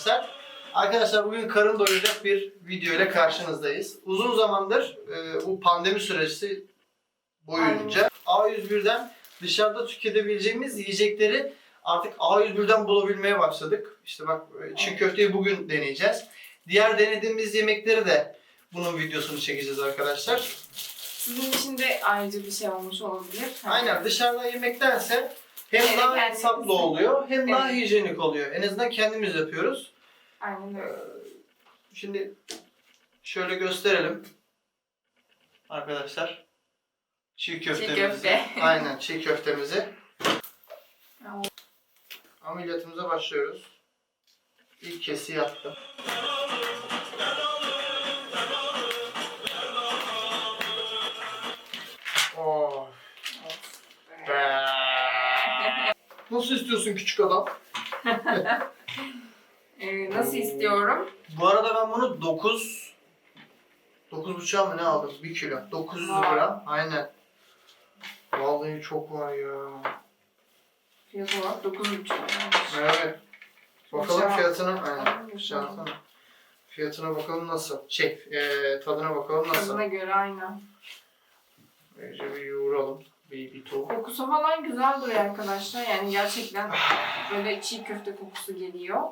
arkadaşlar. Arkadaşlar bugün karın doyuracak bir video ile karşınızdayız. Uzun zamandır e, bu pandemi süresi boyunca A101'den dışarıda tüketebileceğimiz yiyecekleri artık A101'den bulabilmeye başladık. İşte bak e, çiğ köfteyi bugün deneyeceğiz. Diğer denediğimiz yemekleri de bunun videosunu çekeceğiz arkadaşlar. Sizin için de ayrıca bir şey olmuş olabilir. Aynen dışarıdan yemektense hem daha kendimiz- hesaplı oluyor hem daha Evet. hijyenik oluyor. En azından kendimiz yapıyoruz. Aynen Ee, öyle. Şimdi şöyle gösterelim. Arkadaşlar. Çiğ köftemizi. köfte. Aynen çiğ köftemizi. Ya, Ameliyatımıza başlıyoruz. İlk kesi yaptım. Nasıl istiyorsun küçük adam? Ee, nasıl istiyorum? Bu arada ben bunu 9 9,5 mı ne aldım? 1 kilo. 900 Vay. gram. Aynen. Vallahi çok var ya. Fiyat olarak 9,5 liraymış. Evet. Bakalım Bıçağı- fiyatına. Aynen. Atsana. Fiyatına bakalım nasıl. Şey, eee, tadına bakalım nasıl. Tadına göre aynen. Böylece bir yoğuralım. Bir tuğ. Kokusu falan güzel duruyor arkadaşlar. Yani gerçekten böyle çiğ köfte kokusu geliyor.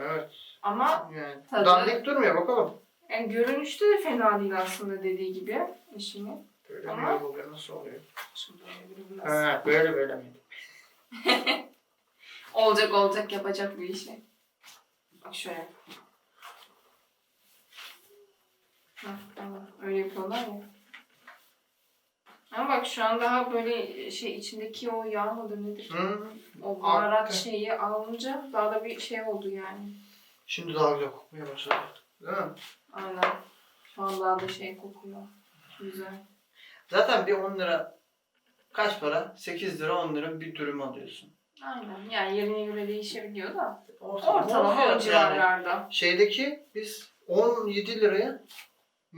Evet. Ama Yani. Tadı- Dandik durmuyor bakalım. yani görünüşte de fena değil aslında dediği gibi eşimin. Böyle Ama- mi oluyor? Nasıl oluyor? Şimdi böyle biraz- Ha, böyle böyle miydi? Olacak olacak yapacak bir işi. Bak şöyle. Hah, tamam. Öyle yapıyorlar ya. Ama bak şu an daha böyle şey içindeki o yağ mıdır nedir? Hı. O baharat Arttı. şeyi alınca daha da bir şey oldu yani. Şimdi daha güzel kokmaya başladı. Değil mi? Aynen. Şu an daha da şey kokuyor. Güzel. Zaten bir 10 lira kaç para? 8 lira 10 lira bir dürüm alıyorsun. Aynen. Yani yerine göre değişebiliyor da. Ortalama, Ortalama o yani. civarlarda. Şeydeki biz 17 liraya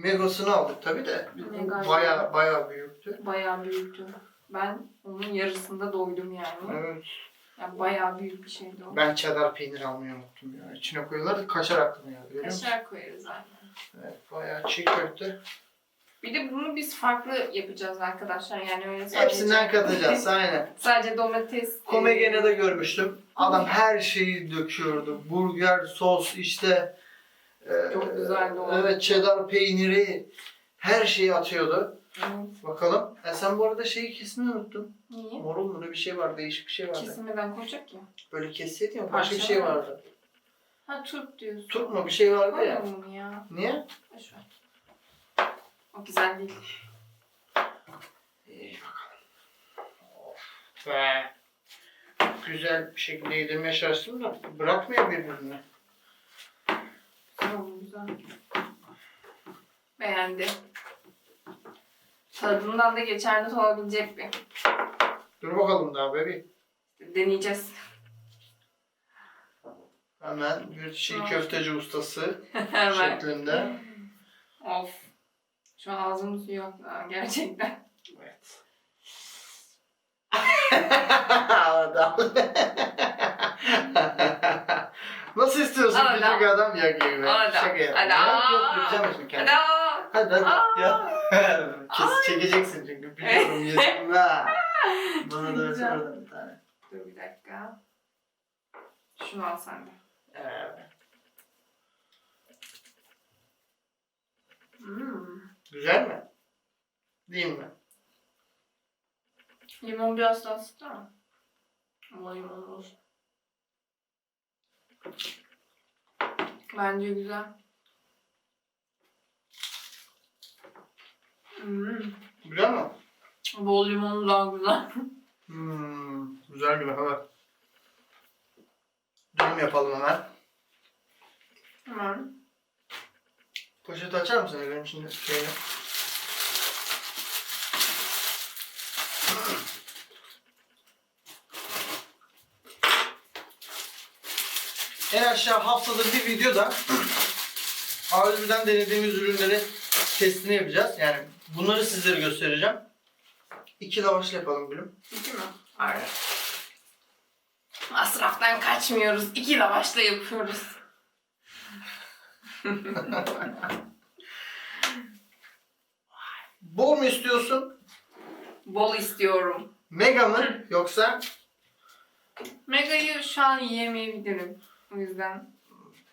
megasını aldık tabi de. Mega. Baya baya büyüktü. Bayağı büyüktü. Ben onun yarısında doydum yani. Evet. Yani bayağı büyük bir şeydi o. Ben cheddar peynir almayı unuttum ya. İçine koyuyorlar da kaşar aklıma geldi. Görüyor musun? Kaşar koyarız zaten. Evet bayağı çiğ köfte. Bir de bunu biz farklı yapacağız arkadaşlar. Yani öyle sadece... Hepsinden katacağız aynen. sadece domates. Komegen'e e, de görmüştüm. Adam her şeyi döküyordu. Burger, sos işte. E, Çok güzeldi o. Evet cheddar peyniri. Her şeyi atıyordu. Evet. Bakalım. E sen bu arada şeyi kesmeyi unuttun. Niye? Morul mu ne bir şey var, değişik bir şey vardı. Kesilmeden koyacak ya. Böyle kesseydin ya başka bir Parça şey vardı. Ha turp diyorsun. Turp mu bir şey vardı ya. Mı ya? Niye? Boş ver. O güzel değil. İyi bakalım. Of be. Güzel bir şekilde yedirmeye çalıştım da bırakmıyor birbirini. Güzel. Beğendi. Tadından da geçerli olabilecek bir. Dur bakalım daha bebeğim. Deneyeceğiz. Hemen bir çiğ köfteci ustası Hemen. şeklinde. Of. Şu an ağzımın suyu yok gerçekten. Evet. Adam. İstiyorsun Adam. küçük adam ya gibi? Şaka yapıyorum. Yok yok yapacağım şimdi kendimi. Hadi hadi Aa. ya. Kes, çekeceksin çünkü biliyorum ha. Bana da Güzel. bir tane. Dur bir dakika. Şunu al sen de. Evet. Hmm. Güzel mi? Değil mi? Limon biraz daha sıktı mı? Ama limon olsun. Bence güzel. Hmm. Güzel mi? Bol limonu daha güzel. Hmm, güzel gibi evet. Dürüm yapalım hemen. Hemen. Poşeti açar mısın benim şimdi şeyini? En aşağı haftada bir videoda A101'den denediğimiz ürünleri testini yapacağız. Yani bunları sizlere göstereceğim. İki lavaşla yapalım gülüm. İki mi? Aynen. Masraftan kaçmıyoruz. İki lavaşla yapıyoruz. Bol mu istiyorsun? Bol istiyorum. Mega mı? Yoksa Mega'yı şu an yiyemeyebilirim. O yüzden.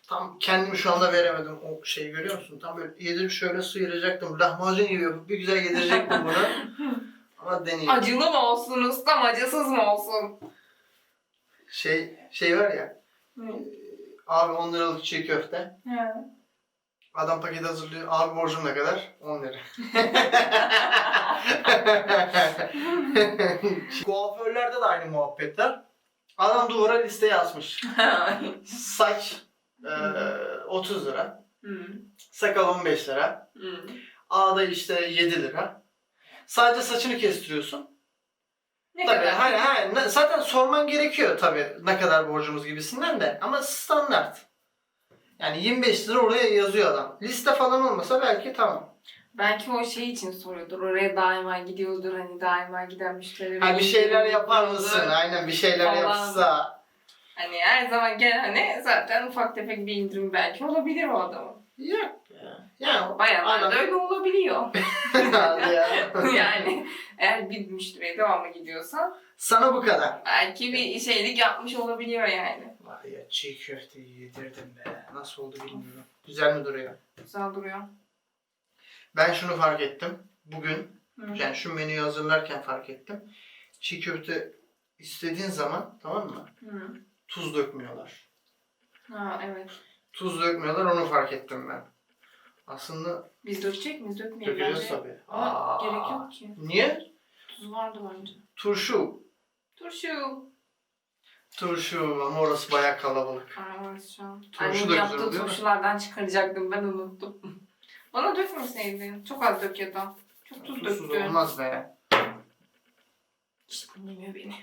tam kendimi şu anda veremedim o şeyi görüyor musun? Tam böyle yedirip şöyle sıyıracaktım. Lahmacun gibi yapıp bir güzel yedirecektim bunu. Ama deneyeyim. Acılı mı olsun ustam, acısız mı olsun? Şey şey var ya. Abi 10 liralık çiğ köfte. He. Adam paket hazırlıyor. Abi borcum ne kadar? 10 lira. Kuaförlerde de aynı muhabbetler. Adam duvara liste yazmış. Saç e, 30 lira. Hı, Sakal 15 lira. hı. Ağda işte 7 lira. Sadece saçını kestiriyorsun. Ne Tabii kadar? hani, hani zaten sorman gerekiyor tabii ne kadar borcumuz gibisinden de ama standart. Yani 25 lira oraya yazıyor adam. Liste falan olmasa belki tamam. Belki o şey için soruyordur. Oraya daima gidiyordur. Hani daima giden müşteriler. Ha bir şeyler yapar mısın? Aynen bir şeyler Falan. yapsa. Hani her zaman gel hani zaten ufak tefek bir indirim belki olabilir o adamın. Yok ya. Yani Bayanlarda adam- öyle olabiliyor. Yani eğer bir müşteriye devamlı gidiyorsan Sana bu kadar. belki bir şeylik yapmış olabiliyor yani. Var ya çiğ köfteyi yedirdim be. Nasıl oldu bilmiyorum. Güzel mi duruyor? Güzel duruyor. Ben şunu fark ettim. Bugün Hı. yani şu menüyü hazırlarken fark ettim. Çiğ köfte istediğin zaman tamam mı? Hı. Tuz dökmüyorlar. Ha evet. Tuz dökmüyorlar onu fark ettim ben. Aslında Biz dökecek miyiz? Dökmeyelim dökeceğiz bence. tabii. Ama Aa. gerek yok ki. Niye? Tuz vardı bence. Turşu. Turşu. Turşu ama orası bayağı kalabalık. Aa, evet şu an. Turşu da Annemin güzel yaptığı oluyor turşulardan çıkaracaktım ben unuttum. Bana dökmeseydin. Çok az dök ya da. Çok tuz Tuzsuz döktün. olmaz be. İşte dinlemiyor beni.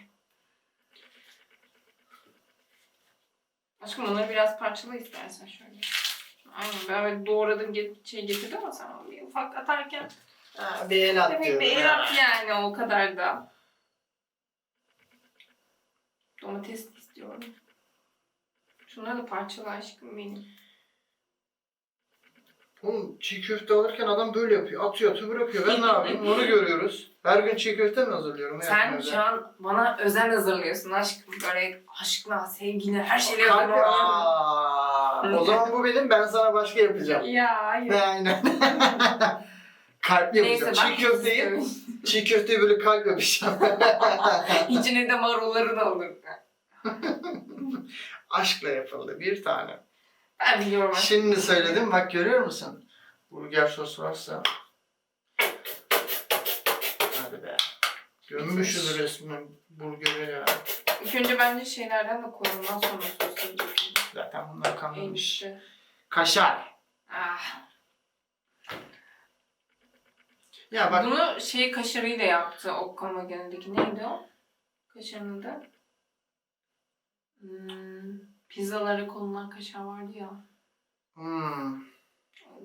Aşkım onları biraz parçala istersen şöyle. Aynen ben böyle doğradım get şey getirdim ama sen onu bir ufak atarken Ha, bir el at demek diyorum. bir ha. el at yani o kadar da. Domates istiyorum. Şunları da parçala aşkım benim. Oğlum çiğ köfte alırken adam böyle yapıyor. Atıyor atıyor bırakıyor. Ben ne yapayım? Onu görüyoruz. Her gün çiğ köfte mi hazırlıyorum? Sen şu an bana özen hazırlıyorsun aşkım. Böyle aşkla, sevgiyle, her şeyle hazırlıyorsun. Aa, O zaman bu benim. Ben sana başka yapacağım. Ya hayır. Aynen. kalp yapacağım. Neyse çiğ köfteyi, çiğ köfteyi böyle kalp yapacağım. İçine de marulları da olur. Aşkla yapıldı bir tane. Ben biliyorum. Şimdi söyledim bak görüyor musun? Burger sos varsa. Hadi be. Gömmüşüz resmen burgeri ya. İlk önce bence şeylerden de koyalım. Ondan sonra dökelim. Zaten bunlar En kanlanmış. üstte. Kaşar. Ah. Ya bak Bunu şey kaşarıyla yaptı Okkama genelindeki. Neydi o? Kaşarın adı? Hmm, pizzalara konulan kaşar vardı ya. hmm,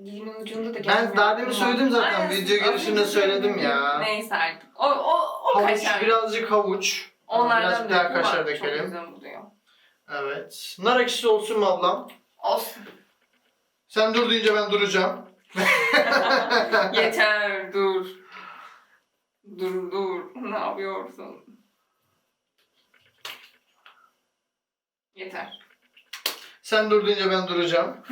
Dilimin ucunda da Ben gelmiyor daha demin söyledim zaten, Aynen, video girişinde söyledim ya. Neyse artık. O, o, o havuç, kaşar. birazcık havuç. Onlardan Biraz daha döküm kaşar var. dökelim. Çok güzel oluyor. Evet. Nar ekşisi olsun mu ablam? Olsun. Sen dur deyince ben duracağım. Yeter dur. Dur dur. Ne yapıyorsun? Yeter. Sen dur deyince ben duracağım.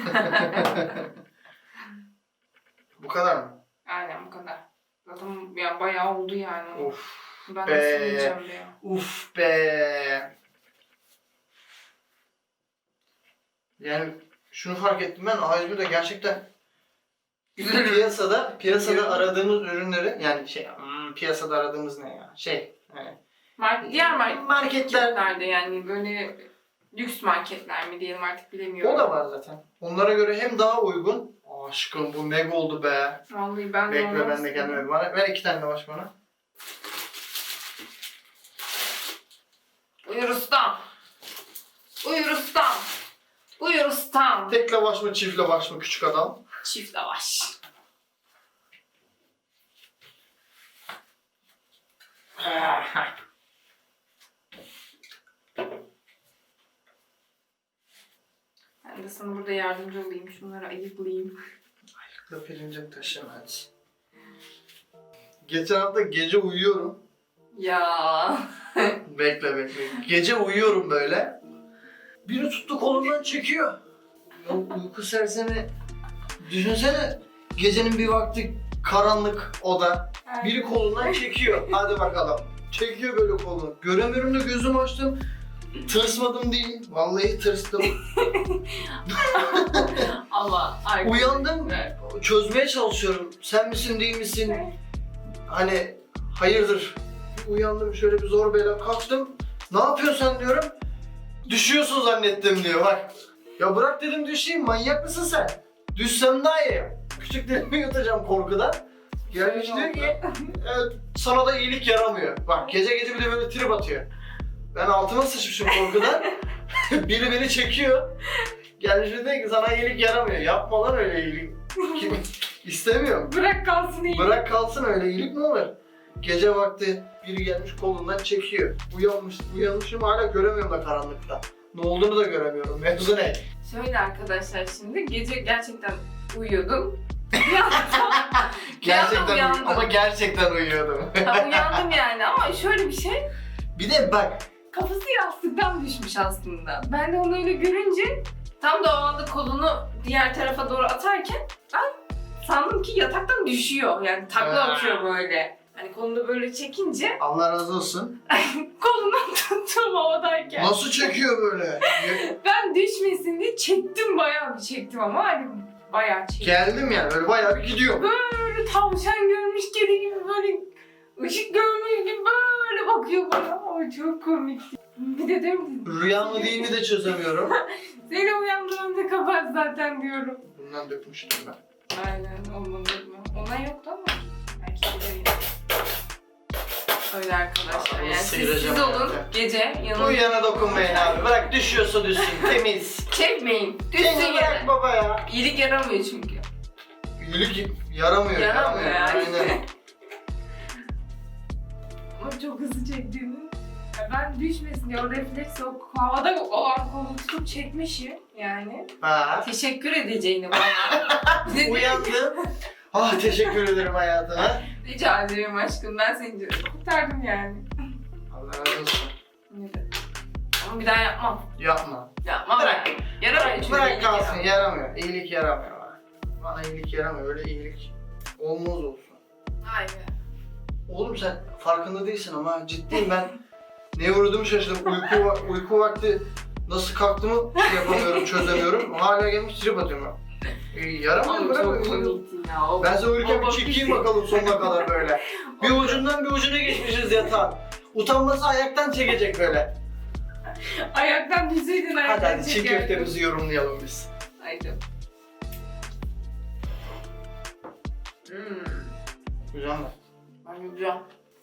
Bu kadar mı? Aynen bu kadar. Zaten ya bayağı oldu yani. Of. ben be. nasıl yiyeceğim be ya. Uf be. Yani şunu fark ettim ben A101'de gerçekten piyasada piyasada aradığımız ürünleri yani şey hmm, piyasada aradığımız ne ya? Şey yani Mark, diğer mark- marketler marketlerde yani böyle lüks marketler mi diyelim artık bilemiyorum. o da var zaten. Onlara göre hem daha uygun. Aşkım bu mega oldu be. Vallahi ben de Bekle ben de kendime. Bana, ver iki tane lavaş bana. Buyur ustam. Buyur ustam. Buyur ustam. Tek lavaş mı çift lavaş mı küçük adam? Çift lavaş. Ben de sana burada yardımcı olayım. Şunları ayıklayayım. Da pirincim taşımaz. Geçen hafta gece uyuyorum. Ya. Bekle bekle. Gece uyuyorum böyle. Biri tuttu kolumdan çekiyor. Ya uyku sersemi. Düşünsene gecenin bir vakti karanlık oda. Biri kolundan çekiyor. Hadi bakalım. Çekiyor böyle kolunu. Göremiyorum da gözümü açtım. Tırsmadım değil. Vallahi tırstım. Ama Uyandım. Çözmeye çalışıyorum. Sen misin değil misin? Hani hayırdır? Uyandım şöyle bir zor bela kalktım. Ne yapıyorsun sen diyorum. Düşüyorsun zannettim diyor bak. Ya bırak dedim düşeyim manyak mısın sen? Düşsem daha iyi. Küçüklerimi yutacağım korkudan. Gelmiş diyor ki "Evet, sana da iyilik yaramıyor. Bak gece gece bir de böyle trip atıyor. Ben altıma sıçmışım korkudan. Biri beni çekiyor. Gelmiş diyor ki sana iyilik yaramıyor. Yapma lan öyle iyilik. Kim- İstemiyorum. Bırak kalsın iyi. Bırak kalsın öyle iyilik mi olur? Gece vakti biri gelmiş kolundan çekiyor. Uyanmış, uyanmışım hala göremiyorum da karanlıkta. Ne olduğunu da göremiyorum. Mevzu ne? Şöyle arkadaşlar şimdi gece gerçekten uyuyordum. Bir anda Gerçekten uy- uyandım. ama gerçekten uyuyordum. Ha, uyandım yani ama şöyle bir şey bir de bak kafası yastıktan düşmüş aslında. Ben de onu öyle görünce tam da o anda kolunu diğer tarafa doğru atarken ben sandım ki yataktan düşüyor. Yani takla atıyor böyle. Hani kolunu böyle çekince Allah razı olsun. kolunu tuttum havadayken. Nasıl çekiyor böyle? Ben düşmesin diye çektim bayağı bir çektim ama hani bayağı çektim. Geldim yani böyle bayağı bir gidiyor. Böyle tavşan görmüş kedi gibi böyle ışık görmüş gibi böyle bakıyor bana. Ay çok komikti. Bir de diyorum ki, Rüya mı değil mi de çözemiyorum. seni uyandığımda kapat zaten diyorum. Bundan dökmüştüm ben. Aynen olmadı mı? Ona yoktu ama belki de. Öyle arkadaşlar. Yani siz, sıyıracağım siz olun herhalde. gece yanımda. Uyuyana dokunmayın abi. Bırak düşüyorsa düşsün. Temiz. Çekmeyin. Düşsün Seni bırak yere. baba ya. İyilik yaramıyor çünkü. İyilik yaramıyor. Yaramıyor yani. Aynen. Çok hızlı çektiğini. Ya Ben düşmesin diye o refleks o havada o an kolu tutup çekmişim yani. Ha. Teşekkür edeceğini bana. Uyandım. Ah teşekkür ederim hayatıma. Rica ederim aşkım ben seni kurtardım yani. Allah razı olsun. Evet. Ama bir daha yapmam. Yapma. Yapmam Bırak. yani. Yaramıyor çünkü. Bırak iyilik kalsın yaramıyor. yaramıyor. İyilik yaramıyor bana. Bana iyilik yaramıyor. Öyle iyilik olmaz olsun. Aynen. Oğlum sen farkında değilsin ama ciddiyim ben. Neye uğradığımı şaşırdım. Uyku, uyku vakti nasıl kalktığımı şey yapamıyorum, çözemiyorum. Hala gelmiş trip atıyorum ben. Ee, yaramıyor Oğlum bırak. çok komiktin ya. O- Ben sana uyurken bir çekeyim bakalım sonuna kadar böyle. Bir ucundan bir ucuna geçmişiz yatağın. Utanması ayaktan çekecek böyle. Ayaktan düşseydin ayaktan Hadi hadi çiğ çekerdin. köftemizi yorumlayalım biz. Haydi. Hmm. Güzel mi? Bence güzel.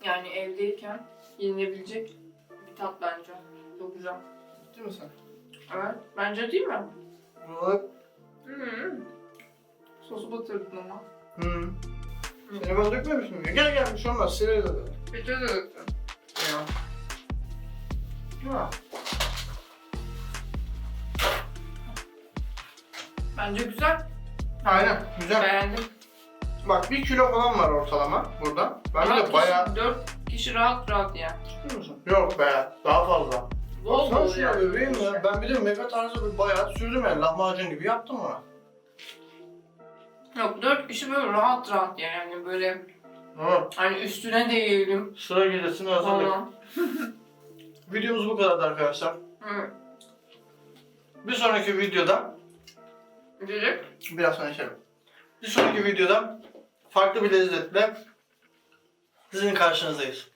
Yani evdeyken yenilebilecek bir tat bence. Çok güzel. Değil mi sen? Evet. Bence değil mi? Bak. Hmm. Sosu batırdın ama. Hı. Seni ben dökmemiş miyim? Gel gel bir şey olmaz. Sileriz hadi. Peçete de döktün. Ya. Ha. Bence güzel. Aynen güzel. Beğendim. Bak bir kilo falan var ortalama burada. Ben Rahat de bayağı... Kişi, dört kişi rahat rahat yer. Ciddi misin? Yok be daha fazla. Bol Baksana bol şuna yer. bebeğim ya. Ben bir de mega tarzı bir bayağı sürdüm yani. Lahmacun gibi yaptım ona. Yok dört kişi böyle rahat rahat yer. Yani böyle Evet. hani üstüne de yiyelim Sıra gecesine hazırlık. falan. Videomuz bu kadar arkadaşlar. Evet. Bir sonraki videoda Direkt. biraz sonra içelim. Bir sonraki videoda farklı bir lezzetle sizin karşınızdayız.